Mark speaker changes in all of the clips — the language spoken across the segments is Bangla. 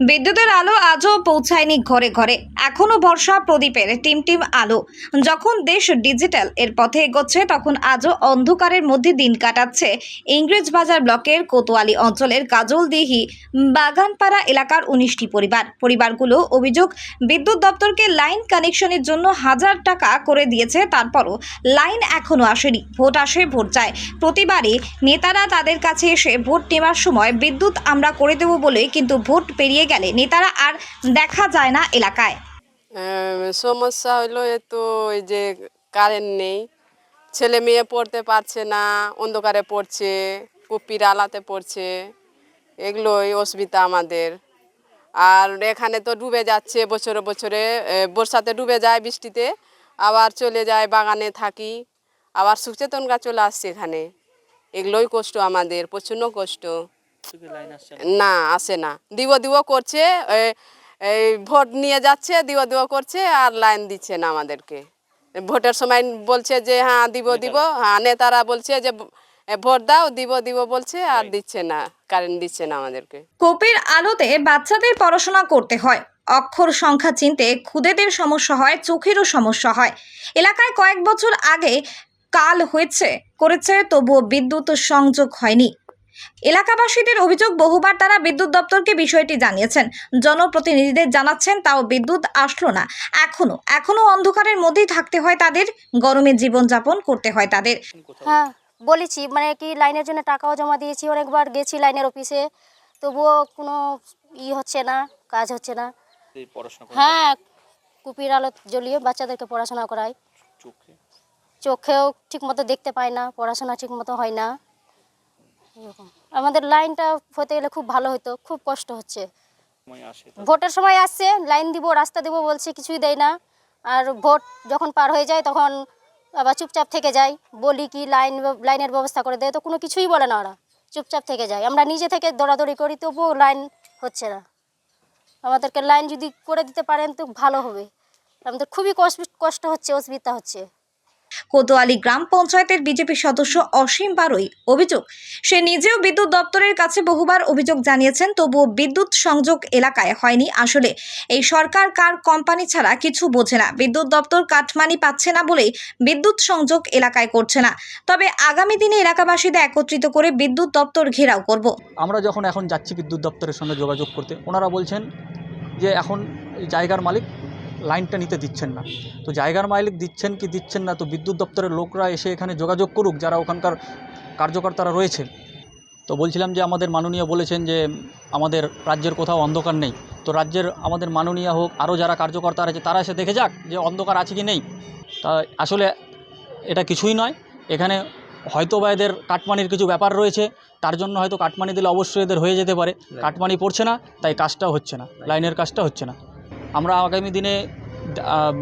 Speaker 1: বিদ্যুতের আলো আজও পৌঁছায়নি ঘরে ঘরে। এখনও বর্ষা, প্রদীপের টিম টিম আলো। যখন দেশ ডিজিটাল এর পথে এগোচ্ছে, তখন আজও অন্ধকারের মধ্যে দিন কাটাচ্ছে ইংরেজবাজার ব্লকের কোতোয়ালি অঞ্চলের কাজলদিহি, বাগানপাড়া এলাকার উনিশটি পরিবার। পরিবারগুলো অভিযোগ, বিদ্যুৎ দপ্তরকে লাইন কানেকশনের জন্য হাজার টাকা করে দিয়েছে, তারপরও লাইন এখনও আসেনি। ভোট আসে, ভোট যায়। প্রতিবারই নেতারা তাদের কাছে এসে ভোট নেওয়ার সময় বিদ্যুৎ আমরা করে দেব বলে কিন্তু ভোট পেরিয়ে গেলে, নেতারা আর দেখা যায় না এলাকায়।
Speaker 2: সমস্যা হলো তো ওই যে কারেন্ট নেই। ছেলে মেয়ে পড়তে পারছে না, অন্ধকারে পড়ছে, কুপির আলাতে পড়ছে, এগুলোই অসুবিধা আমাদের। আর এখানে তো ডুবে যাচ্ছে বছরে বছরে বর্ষাতে ডুবে যায় বৃষ্টিতে, আবার চলে যায় বাগানে থাকি, আবার সুচেতন গাছ চলে আসছে এখানে। এগুলোই কষ্ট আমাদের প্রচণ্ড কষ্ট। না। আসে না। দিব দিব করছে এই ভোট নিয়ে যাচ্ছে দিব দিব করছে আর লাইন দিচ্ছে না আমাদেরকে। ভোটের সময় বলছে যে হ্যাঁ দিব দিব। হ্যাঁ নেতারা বলছে যে ভোট দাও দিব দিব বলছে আর দিচ্ছে না কারেন্ট দিচ্ছে না আমাদেরকে।
Speaker 1: কোপের আলোতে বাচ্চাদের পড়াশোনা করতে হয়। অক্ষর সংখ্যা চিনতে খুদেদের সমস্যা হয় চোখেরও সমস্যা হয়। এলাকায় কয়েক বছর আগে কাল হয়েছে করেছে তবুও বিদ্যুৎ সংযোগ হয়নি। এলাকাবাসীদের অভিযোগ বহুবার তারা বিদ্যুৎ দপ্তরকে বিষয়টি জানিয়েছেন। জনপ্রতিনিধিদের জানাচ্ছেন তাও বিদ্যুৎ আসলো না। এখনও এখনও অন্ধকারের মধ্যেই থাকতে হয় তাদের গরমে জীবনযাপন করতে হয় তাদের।
Speaker 3: হ্যাঁ বলেছি মানে কি লাইনের জন্য টাকাও জমা দিয়েছি অনেকবার গেছি লাইনের অফিসে। তবুও কোনো ই হচ্ছে না কাজ হচ্ছে না।
Speaker 4: এই পড়াশোনা করে
Speaker 3: হ্যাঁ কুপির আলো জ্বলিয়ে বাচ্চাদেরকে পড়াশোনা করাই।
Speaker 4: চোখে?
Speaker 3: চোখেও ঠিকমতো দেখতে পায় না পড়াশোনা ঠিকমতো হয় না। এরকম। আমাদের লাইনটা হতে গেলে খুব ভালো হতো খুব কষ্ট হচ্ছে। ভোটের সময় আসছে লাইন দিব রাস্তা দিব বলছে কিছুই দেয় না। আর ভোট যখন পার হয়ে যায় তখন আবার চুপচাপ থেকে যায়। বলি কি লাইন লাইনের ব্যবস্থা করে দেয় তো কোনো কিছুই বলে না ওরা। চুপচাপ থেকে যায়। আমরা নিজে থেকে দৌড়াদৌড়ি করি তবুও লাইন হচ্ছে না। আমাদেরকে লাইন যদি করে দিতে পারেন তো ভালো হবে। আমাদের খুবই কষ্ট কষ্ট হচ্ছে অসুবিধা হচ্ছে।
Speaker 1: কোতোয়ালি গ্রাম পঞ্চায়েতের বিজেপি সদস্য অসীম বারই অভিযোগ, সে নিজেও বিদ্যুৎ দপ্তরের কাছে বহুবার অভিযোগ জানিয়েছেন, তবুও বিদ্যুৎ সংযোগ এলাকায় হয়নি। আসলে এই সরকার কার কোম্পানি ছাড়া কিছু বোঝে না। বিদ্যুৎ দপ্তর কাটমানি পাচ্ছে না বলেই বিদ্যুৎ সংযোগ এলাকায় করছে না। তবে আগামী দিনে এলাকাবাসীদের একত্রিত করে বিদ্যুৎ দপ্তর ঘেরাও করব।
Speaker 5: আমরা যখন এখন যাচ্ছি বিদ্যুৎ দপ্তরের সঙ্গে যোগাযোগ করতে, ওনারা বলছেন যে এখন জায়গার মালিক লাইনটা নিতে দিচ্ছেন না। তো জায়গার মালিক দিচ্ছেন কি দিচ্ছেন না তো বিদ্যুৎ দপ্তরের লোকরা এসে এখানে যোগাযোগ করুক যারা ওখানকার কার্যকর্তারা রয়েছে। তো বলছিলাম যে আমাদের মাননীয় বলেছেন যে আমাদের রাজ্যের কোথাও অন্ধকার নেই। তো রাজ্যের আমাদের মাননীয় হোক আরও যারা কার্যকর্তা আছে তারা এসে দেখে যাক যে অন্ধকার আছে কি নেই। তা আসলে এটা কিছুই নয়। এখানে হয়তো বা এদের কাটমানির কিছু ব্যাপার রয়েছে তার জন্য হয়তো কাটমানি দিলে অবশ্যই এদের হয়ে যেতে পারে। কাটমানি পড়ছে না তাই কাজটা হচ্ছে না লাইনের কাজটা হচ্ছে না। আমরা আগামী দিনে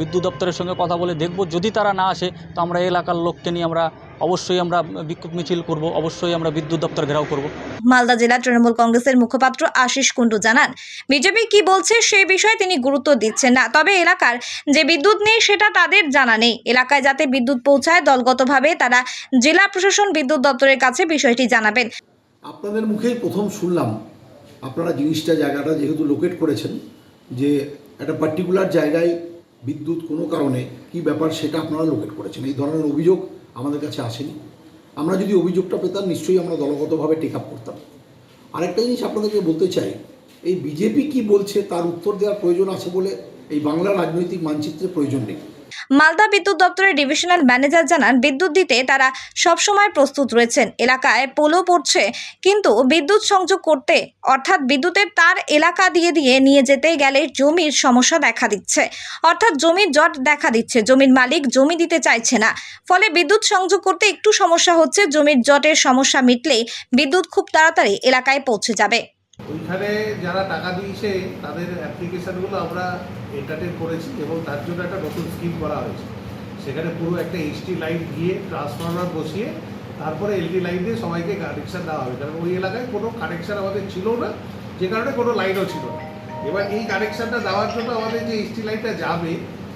Speaker 5: বিদ্যুৎ দপ্তরের সঙ্গে কথা বলে দেখব। যদি তারা না আসে তো আমরা এলাকার লোককে নিয়ে আমরা অবশ্যই আমরা বিক্ষোভ মিছিল করব অবশ্যই আমরা বিদ্যুৎ দপ্তর ঘেরাও করব।
Speaker 1: মালদা জেলা তৃণমূল কংগ্রেসের মুখপাত্র আশিস কুণ্ডু জানান বিজেপি কি বলছে সেই বিষয়ে তিনি গুরুত্ব দিচ্ছেন না তবে এলাকার যে বিদ্যুৎ নেই সেটা তাদের জানা নেই। এলাকায় যাতে বিদ্যুৎ পৌঁছায় দলগতভাবে তারা জেলা প্রশাসন বিদ্যুৎ দপ্তরের কাছে বিষয়টি জানাবেন।
Speaker 6: আপনাদের মুখেই প্রথম শুনলাম আপনারা জিনিসটা জায়গাটা যেহেতু লোকেট করেছেন যে একটা পার্টিকুলার জায়গায় বিদ্যুৎ কোনো কারণে কি ব্যাপার সেটা আপনারা লোকেট করেছেন। এই ধরনের অভিযোগ আমাদের কাছে আসেনি। আমরা যদি অভিযোগটা পেতাম, নিশ্চয়ই আমরা দলগতভাবে টেক আপ করতাম। আরেকটা জিনিস আপনাদেরকে বলতে চাই, এই বিজেপি কি বলছে তার উত্তর দেওয়ার প্রয়োজন আছে বলে এই বাংলা রাজনৈতিক মানচিত্রে প্রয়োজন নেই।
Speaker 1: মালদা বিদ্যুৎ দপ্তরের ডিভিশনাল ম্যানেজার জানান, বিদ্যুৎ দিতে তারা সবসময় প্রস্তুত রয়েছেন। এলাকায় পোলো পড়ছে, কিন্তু বিদ্যুৎ সংযোগ করতে, অর্থাৎ বিদ্যুতের তার এলাকা দিয়ে দিয়ে নিয়ে যেতে গেলে জমির সমস্যা দেখা দিচ্ছে। অর্থাৎ জমির জট দেখা দিচ্ছে, জমির মালিক জমি দিতে চাইছে না। ফলে বিদ্যুৎ সংযোগ করতে একটু সমস্যা হচ্ছে, জমির জটের সমস্যা মিটলেই বিদ্যুৎ খুব তাড়াতাড়ি এলাকায় পৌঁছে যাবে।
Speaker 7: ওইখানে যারা টাকা দিয়েছে, তাদের অ্যাপ্লিকেশানগুলো আমরা এন্টারটেন করেছি এবং তার জন্য একটা নতুন স্কিম করা হয়েছে। সেখানে পুরো একটা এইচটি লাইন দিয়ে ট্রান্সফরমার বসিয়ে, তারপরে এলডি লাইন দিয়ে সবাইকে কানেকশান দেওয়া হবে। কারণ ওই এলাকায় কোনো কানেকশান আমাদের ছিল না, যে কারণে কোনো লাইনও ছিল না। এবার এই কানেকশানটা দেওয়ার জন্য আমাদের যে এইচটি লাইনটা যাবে,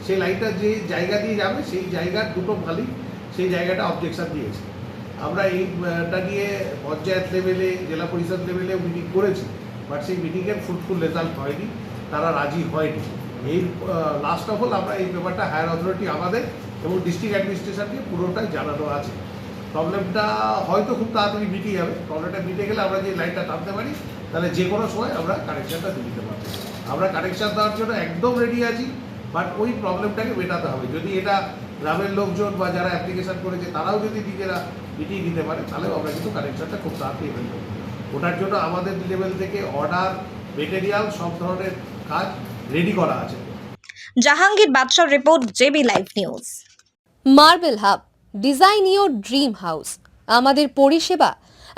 Speaker 7: সেই লাইনটা যে জায়গা দিয়ে যাবে, সেই জায়গার দুটো মালিক সেই জায়গাটা অবজেকশন দিয়েছে। আমরা এইটা নিয়ে পঞ্চায়েত লেভেলে, জেলা পরিষদ লেভেলে মিটিং করেছি বাট সেই মিটিংয়ের ফুলফুল রেজাল্ট হয়নি, তারা রাজি হয়নি। এই লাস্ট অফ অল আমরা এই ব্যাপারটা হায়ার অথরিটি আমাদের এবং ডিস্ট্রিক্ট অ্যাডমিনিস্ট্রেশনকে পুরোটাই জানানো আছে। প্রবলেমটা হয়তো খুব তাড়াতাড়ি মিটিয়ে যাবে। প্রবলেমটা মিটে গেলে আমরা যে লাইনটা টানতে পারি, তাহলে যে কোনো সময় আমরা কানেকশানটা দিয়ে দিতে পারব। আমরা কানেকশান দেওয়ার জন্য একদম রেডি আছি বাট ওই প্রবলেমটাকে মেটাতে হবে। যদি এটা গ্রামের লোকজন বা যারা অ্যাপ্লিকেশন করেছে তারাও যদি নিজেরা মিটিয়ে দিতে পারে তাহলেও আমরা কিন্তু কানেকশানটা খুব তাড়াতাড়ি হয়ে যাব ওটার জন্য আমাদের লেভেল থেকে অর্ডার মেটেরিয়াল সব ধরনের কাজ রেডি করা আছে।
Speaker 1: জাহাঙ্গীর বাদশার report JB live news
Speaker 8: marble hub design your dream house আমাদের পরিষেবা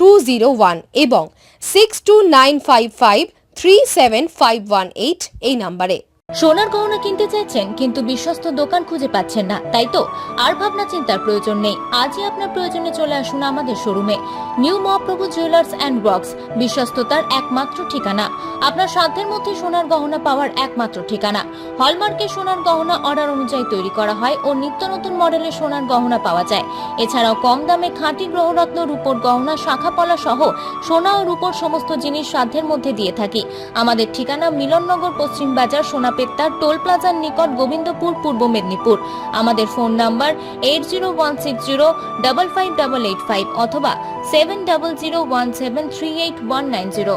Speaker 8: two zero one এবং six two nine five five three seven five one eight এই নাম্বারে
Speaker 9: সোনার গহনা কিনতে চাইছেন, কিন্তু বিশ্বস্ত দোকান খুঁজে পাচ্ছেন না। তাই তো আর ভাবনা চিন্তার প্রয়োজন নেই। আজই আপনার প্রয়োজনে চলে আসুন আমাদের শোরুমে। New Mahaprabhu jewellers and rocks বিশ্বস্ততার একমাত্র ঠিকানা। আপনার সাধ্যের মধ্যে সোনার গহনা পাওয়ার একমাত্র ঠিকানা। হলমার্কে সোনার গহনা অর্ডার অনুযায়ী তৈরি করা হয় ও নিত্য নতুন মডেলের সোনার গহনা পাওয়া যায়। এছাড়াও কম দামে খাঁটি গ্রহরত্ন রূপোর গহনা শাখাপলা সহ সোনা ও রূপোর সমস্ত জিনিস সাধ্যের মধ্যে দিয়ে থাকি। আমাদের ঠিকানা মিলননগর পশ্চিম বাজার সোনাপেত্তার টোল প্লাজার নিকট গোবিন্দপুর, পূর্ব মেদিনীপুর। আমাদের phone number eight zero one six zero double five double eight five অথবা seven double zero one seven three eight one nine zero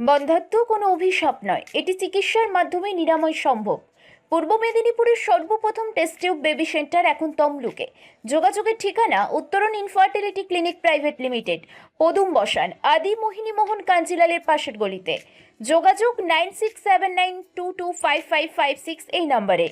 Speaker 10: বন্ধাত্ম কোনো অভিশাপ নয়। এটি চিকিৎসার মাধ্যমে নিরাময় সম্ভব। পূর্ব মেদিনীপুরের সর্বপ্রথম টেস্ট টিউব বেবি সেন্টার এখন তমলুকে। যোগাযোগের ঠিকানা উত্তরণ ইনফার্টিলিটি ক্লিনিক প্রাইভেট লিমিটেড পদুম বসান, আদি মোহিনী মোহন কাঞ্জিলালের পাশের গলিতে। যোগাযোগ nine six seven nine two two five five five six এই নম্বরে।